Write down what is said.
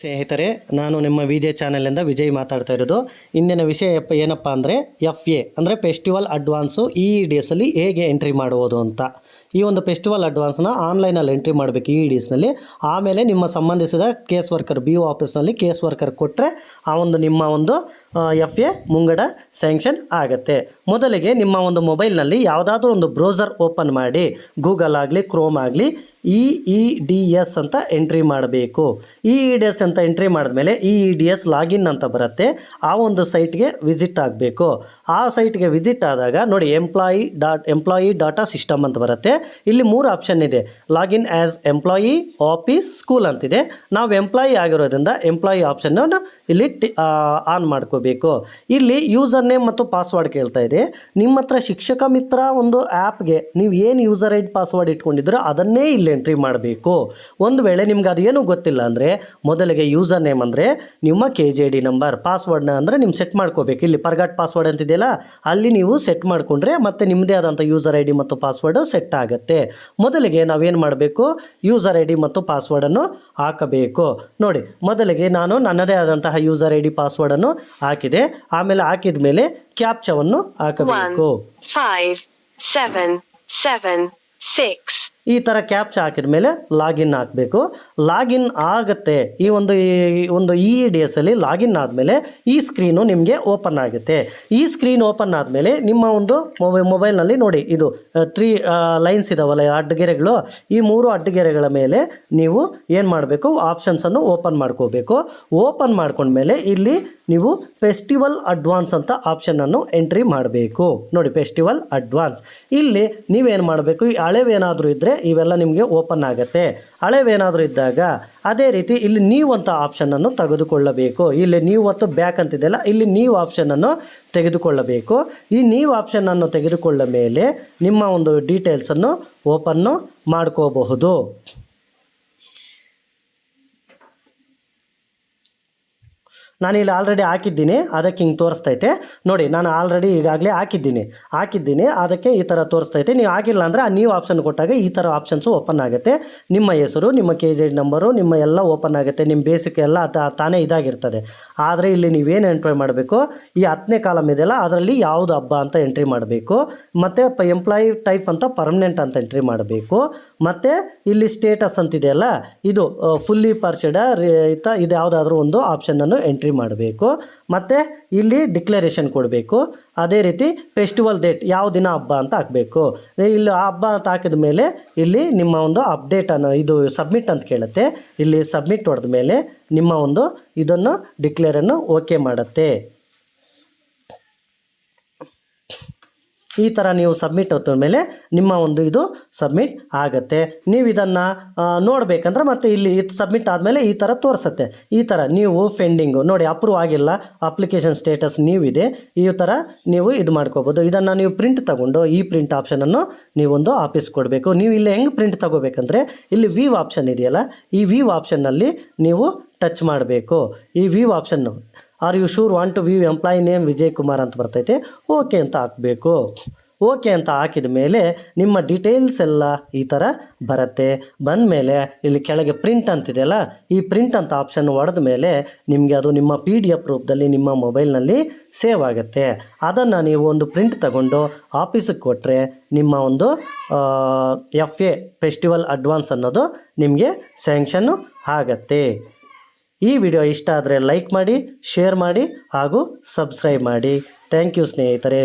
ಸ್ನೇಹಿತರೆ, ನಾನು ನಿಮ್ಮ ವಿ ಜೆ ಚಾನಲಿಂದ ವಿಜಯ್ ಮಾತಾಡ್ತಾ ಇರೋದು. ಇಂದಿನ ವಿಷಯ ಏನಪ್ಪ ಅಂದರೆ, ಎಫ್ ಎ, ಅಂದರೆ ಫೆಸ್ಟಿವಲ್ ಅಡ್ವಾನ್ಸು ಇ ಎಸ್ಸಲ್ಲಿ ಹೇಗೆ ಎಂಟ್ರಿ ಮಾಡುವುದು ಅಂತ. ಈ ಒಂದು ಫೆಸ್ಟಿವಲ್ ಅಡ್ವಾನ್ಸ್ನ ಆನ್ಲೈನಲ್ಲಿ ಎಂಟ್ರಿ ಮಾಡಬೇಕು ಇ ಇ ಡಿ ಎಸ್ನಲ್ಲಿ ಆಮೇಲೆ ನಿಮ್ಮ ಸಂಬಂಧಿಸಿದ ಕೇಸ್ ವರ್ಕರ್, ಬಿ ಓ ಆಫೀಸ್ನಲ್ಲಿ ಕೇಸ್ ವರ್ಕರ್ ಕೊಟ್ಟರೆ ಆ ಒಂದು ನಿಮ್ಮ ಒಂದು ಎಫ್ ಎ ಮುಂಗಡ ಸ್ಯಾಂಕ್ಷನ್ ಆಗುತ್ತೆ. ಮೊದಲಿಗೆ ನಿಮ್ಮ ಒಂದು ಮೊಬೈಲ್ನಲ್ಲಿ ಯಾವುದಾದ್ರೂ ಒಂದು ಬ್ರೌಸರ್ ಓಪನ್ ಮಾಡಿ, ಗೂಗಲ್ ಆಗಲಿ, ಕ್ರೋಮ್ ಆಗಲಿ, ಇ ಇ ಡಿ ಎಸ್ ಅಂತ ಎಂಟ್ರಿ ಮಾಡಬೇಕು. ಇ ಇ ಡಿ ಎಸ್ ಅಂತ ಎಂಟ್ರಿ ಮಾಡಿದ್ಮೇಲೆ E E D S login ಅಂತ ಬರುತ್ತೆ. ಆ ಒಂದು ಸೈಟ್ಗೆ ವಿಸಿಟ್ ಆಗಬೇಕು. ಆ ಸೈಟ್ಗೆ ವಿಸಿಟ್ ಆದಾಗ ನೋಡಿ employee dot employee data system ಅಂತ ಬರುತ್ತೆ. ಇಲ್ಲಿ ಮೂರು ಆಪ್ಷನ್ ಇದೆ. Login as employee office school ಅಂತಿದೆ. ನಾವು ಎಂಪ್ಲಾಯಿ ಆಗಿರೋದ್ರಿಂದ ಎಂಪ್ಲಾಯಿ ಆಪ್ಷನ್ನನ್ನು ಇಲ್ಲಿ ಆನ್ ಮಾಡ್ಕೋಬೇಕು. ಇಲ್ಲಿ ಯೂಸರ್ ನೇಮ್ ಮತ್ತು ಪಾಸ್ವರ್ಡ್ ಕೇಳ್ತಾ ಇದೆ. ನಿಮ್ಮ ಹತ್ರ ಶಿಕ್ಷಕ ಮಿತ್ರ ಒಂದು ಆ್ಯಪ್ಗೆ ನೀವು ಏನು ಯೂಸರ್ ಐಡ್ ಪಾಸ್ವರ್ಡ್ ಇಟ್ಕೊಂಡಿದ್ರೋ ಅದನ್ನೇ ಇಲ್ಲಿ ಎಂಟ್ರಿ ಮಾಡಬೇಕು. ಒಂದು ವೇಳೆ ನಿಮ್ಗೆ ಅದೇನು ಗೊತ್ತಿಲ್ಲ ಅಂದರೆ ಮೊದಲಿಗೆ ಯೂಸರ್ ನೇಮ್ ಅಂದರೆ ನಿಮ್ಮ ಕೆ ಜೆ ಡಿ ನಂಬರ್ ಪಾಸ್ವರ್ಡ್ನ ಅಂದರೆ ನಿಮ್ಮ ಸೆಟ್ ಮಾಡ್ಕೋಬೇಕು. ಇಲ್ಲಿ ಪರ್ಗಾಟ್ ಪಾಸ್ವರ್ಡ್ ಅಂತಿದೆಯಲ್ಲ ಅಲ್ಲಿ ನೀವು ಸೆಟ್ ಮಾಡಿಕೊಂಡ್ರೆ ಮತ್ತೆ ನಿಮ್ಮದೇ ಆದಂಥ ಯೂಸರ್ ಐ ಡಿ ಮತ್ತು ಪಾಸ್ವರ್ಡು ಸೆಟ್ ಆಗುತ್ತೆ. ಮೊದಲಿಗೆ ನಾವೇನು ಮಾಡಬೇಕು? ಯೂಸರ್ ಐ ಡಿ ಮತ್ತು ಪಾಸ್ವರ್ಡನ್ನು ಹಾಕಬೇಕು. ನೋಡಿ ಮೊದಲಿಗೆ ನಾನು ನನ್ನದೇ ಆದಂತಹ ಯೂಸರ್ ಐ ಡಿ ಪಾಸ್ವರ್ಡನ್ನು ಹಾಕಿದೆ. ಆಮೇಲೆ ಹಾಕಿದ ಮೇಲೆ ಕ್ಯಾಪ್ಚವನ್ನು ಹಾಕಬೇಕು. ಫೈವ್ ಸೆವೆನ್ ಸೆವೆನ್ six, ಈ ಥರ ಕ್ಯಾಪ್ಚ ಹಾಕಿದ ಮೇಲೆ ಲಾಗಿನ್ ಹಾಕಬೇಕು. ಲಾಗಿನ್ ಆಗುತ್ತೆ. ಈ ಒಂದು ಒಂದು ಇ ಡಿ ಎಸ್ ಅಲ್ಲಿ ಲಾಗಿನ್ ಆದಮೇಲೆ ಈ ಸ್ಕ್ರೀನು ನಿಮಗೆ ಓಪನ್ ಆಗುತ್ತೆ. ಈ ಸ್ಕ್ರೀನ್ ಓಪನ್ ಆದಮೇಲೆ ನಿಮ್ಮ ಒಂದು ಮೊಬೈ ಮೊಬೈಲ್ನಲ್ಲಿ ನೋಡಿ, ಇದು ತ್ರೀ ಲೈನ್ಸ್ ಇದಾವಲ್ಲ ಅಡ್ಡಗೆರೆಗಳು ಈ ಮೂರು ಅಡ್ಡಗೆರೆಗಳ ಮೇಲೆ ನೀವು ಏನು ಮಾಡಬೇಕು? ಆಪ್ಷನ್ಸನ್ನು ಓಪನ್ ಮಾಡ್ಕೋಬೇಕು. ಓಪನ್ ಮಾಡ್ಕೊಂಡ್ಮೇಲೆ ಇಲ್ಲಿ ನೀವು ಫೆಸ್ಟಿವಲ್ ಅಡ್ವಾನ್ಸ್ ಅಂತ ಆಪ್ಷನನ್ನು ಎಂಟ್ರಿ ಮಾಡಬೇಕು. ನೋಡಿ ಫೆಸ್ಟಿವಲ್ ಅಡ್ವಾನ್ಸ್ ಇಲ್ಲಿ ನೀವೇನು ಮಾಡಬೇಕು? ಈ ಹಳೆವೇನಾದರೂ ಇದ್ದರೆ ಇವೆಲ್ಲ ನಿಮಗೆ ಓಪನ್ ಆಗುತ್ತೆ. ಹಳೆವೇನಾದರೂ ಇದ್ದಾಗ ಅದೇ ರೀತಿ ಇಲ್ಲಿ ನೀವು ಅಂತ ಆಪ್ಷನನ್ನು ತೆಗೆದುಕೊಳ್ಳಬೇಕು. ಇಲ್ಲಿ ನೀವು ಮತ್ತು ಬ್ಯಾಕ್ ಅಂತಿದೆಯಲ್ಲ, ಇಲ್ಲಿ ನೀವು ಆಪ್ಷನನ್ನು ತೆಗೆದುಕೊಳ್ಳಬೇಕು. ಈ ನೀವು ಆಪ್ಷನನ್ನು ತೆಗೆದುಕೊಳ್ಳ ಮೇಲೆ ನಿಮ್ಮ ಒಂದು ಡೀಟೇಲ್ಸನ್ನು ಓಪನ್ನು ಮಾಡ್ಕೋಬಹುದು. ನಾನು ಇಲ್ಲಿ ಆಲ್ರೆಡಿ ಹಾಕಿದ್ದೀನಿ, ಅದಕ್ಕೆ ಹಿಂಗೆ ತೋರಿಸ್ತೈತೆ ನೋಡಿ, ನಾನು ಆಲ್ರೆಡಿ ಈಗಾಗಲೇ ಹಾಕಿದ್ದೀನಿ. ಹಾಕಿದ್ದೀನಿ, ಅದಕ್ಕೆ ಈ ಥರ ತೋರಿಸ್ತೈತೆ ನೀವು ಆಗಿಲ್ಲ ಅಂದರೆ ಆ ನೀವು ಆಪ್ಷನ್ ಕೊಟ್ಟಾಗ ಈ ಥರ ಆಪ್ಷನ್ಸು ಓಪನ್ ಆಗುತ್ತೆ. ನಿಮ್ಮ ಹೆಸರು, ನಿಮ್ಮ ಕೆ ಜಿ ನಂಬರು ನಿಮ್ಮ ಎಲ್ಲ ಓಪನ್ ಆಗುತ್ತೆ. ನಿಮ್ಮ ಬೇಸಿಕ್ ಎಲ್ಲ ತಾನೇ ಇದಾಗಿರ್ತದೆ. ಆದರೆ ಇಲ್ಲಿ ನೀವೇನು ಎಂಟ್ರಿ ಮಾಡಬೇಕು? ಈ ಹತ್ತನೇ ಕಾಲಮ್ ಇದೆಯಲ್ಲ, ಅದರಲ್ಲಿ ಯಾವುದು ಹಬ್ಬ ಅಂತ ಎಂಟ್ರಿ ಮಾಡಬೇಕು. ಮತ್ತು ಪ ಎಂಪ್ಲಾಯಿ ಟೈಪ್ ಅಂತ ಪರ್ಮನೆಂಟ್ ಅಂತ ಎಂಟ್ರಿ ಮಾಡಬೇಕು. ಮತ್ತು ಇಲ್ಲಿ ಸ್ಟೇಟಸ್ ಅಂತಿದೆಯಲ್ಲ, ಇದು ಫುಲ್ಲಿ ಪರ್ಸೆಡ ಇದು ಯಾವುದಾದ್ರೂ ಒಂದು ಆಪ್ಷನನ್ನು ಎಂಟ್ರಿ ಮಾಡಬೇಕು. ಮತ್ತು ಇಲ್ಲಿ ಡಿಕ್ಲರೇಷನ್ ಕೊಡಬೇಕು. ಅದೇ ರೀತಿ ಫೆಸ್ಟಿವಲ್ ಡೇಟ್ ಯಾವ ದಿನ ಹಬ್ಬ ಅಂತ ಹಾಕಬೇಕು. ಇಲ್ಲಿ ಹಬ್ಬ ಅಂತ ಹಾಕಿದ ಮೇಲೆ ಇಲ್ಲಿ ನಿಮ್ಮ ಒಂದು ಅಪ್ಡೇಟನ್ನು ಇದು ಸಬ್ಮಿಟ್ ಅಂತ ಕೇಳುತ್ತೆ. ಇಲ್ಲಿ ಸಬ್ಮಿಟ್ ಹೊಡೆದ ಮೇಲೆ ನಿಮ್ಮ ಒಂದು ಇದನ್ನು ಡಿಕ್ಲೇರನ್ನು ಓಕೆ ಮಾಡುತ್ತೆ. ಈ ಥರ ನೀವು ಸಬ್ಮಿಟ್ ಹೊತ್ತ ಮೇಲೆ ನಿಮ್ಮ ಒಂದು ಇದು ಸಬ್ಮಿಟ್ ಆಗುತ್ತೆ. ನೀವು ಇದನ್ನು ನೋಡಬೇಕಂದ್ರೆ ಮತ್ತೆ ಇಲ್ಲಿ ಇದು ಸಬ್ಮಿಟ್ ಆದಮೇಲೆ ಈ ಥರ ತೋರಿಸುತ್ತೆ. ಈ ಥರ ನೀವು ಫೆಂಡಿಂಗು ನೋಡಿ ಅಪ್ರೂವ್ ಆಗಿಲ್ಲ ಅಪ್ಲಿಕೇಶನ್ ಸ್ಟೇಟಸ್ ನೀವಿದೆ, ಈ ಥರ ನೀವು ಇದು ಮಾಡ್ಕೋಬೋದು. ಇದನ್ನು ನೀವು ಪ್ರಿಂಟ್ ತಗೊಂಡು ಈ ಪ್ರಿಂಟ್ ಆಪ್ಷನನ್ನು ನೀವೊಂದು ಆಫೀಸ್ ಕೊಡಬೇಕು. ನೀವು ಇಲ್ಲಿ ಹೆಂಗೆ ಪ್ರಿಂಟ್ ತಗೋಬೇಕಂದ್ರೆ, ಇಲ್ಲಿ ವೀವ್ ಆಪ್ಷನ್ ಇದೆಯಲ್ಲ, ಈ ವೀವ್ ಆಪ್ಷನ್ನಲ್ಲಿ ನೀವು ಟಚ್ ಮಾಡಬೇಕು. ಈ view option are you sure want to view employee name Vijay Kumar ಅಂತ ಬರ್ತೈತೆ? ಓಕೆ ಅಂತ ಹಾಕಬೇಕು. ಓಕೆ ಅಂತ ಹಾಕಿದ ಮೇಲೆ ನಿಮ್ಮ ಡೀಟೇಲ್ಸ್ ಎಲ್ಲ ಈ ಥರ ಬರುತ್ತೆ. ಬಂದ ಮೇಲೆ ಇಲ್ಲಿ ಕೆಳಗೆ ಪ್ರಿಂಟ್ ಅಂತಿದೆಯಲ್ಲ ಈ ಪ್ರಿಂಟ್ ಅಂತ ಆಪ್ಷನ್ ಹೊಡೆದ ಮೇಲೆ ನಿಮಗೆ ಅದು ನಿಮ್ಮ ಪಿ ಡಿ ಎಫ್ ರೂಪದಲ್ಲಿ ನಿಮ್ಮ ಮೊಬೈಲ್ನಲ್ಲಿ ಸೇವ್ ಆಗುತ್ತೆ. ಅದನ್ನು ನೀವು ಒಂದು ಪ್ರಿಂಟ್ ತಗೊಂಡು ಆಫೀಸಿಗೆ ಕೊಟ್ಟರೆ ನಿಮ್ಮ ಒಂದು ಎಫ್ ಎ ಫೆಸ್ಟಿವಲ್ ಅಡ್ವಾನ್ಸ್ ಅನ್ನೋದು ನಿಮಗೆ ಸ್ಯಾಂಕ್ಷನ್ನು ಆಗತ್ತೆ. ಈ ವಿಡಿಯೋ ಇಷ್ಟ ಆದರೆ ಲೈಕ್ ಮಾಡಿ ಶೇರ್ ಮಾಡಿ ಹಾಗೂ ಸಬ್ಸ್ಕ್ರೈಬ್ ಮಾಡಿ. ಥ್ಯಾಂಕ್ ಯು ಸ್ನೇಹಿತರೆ.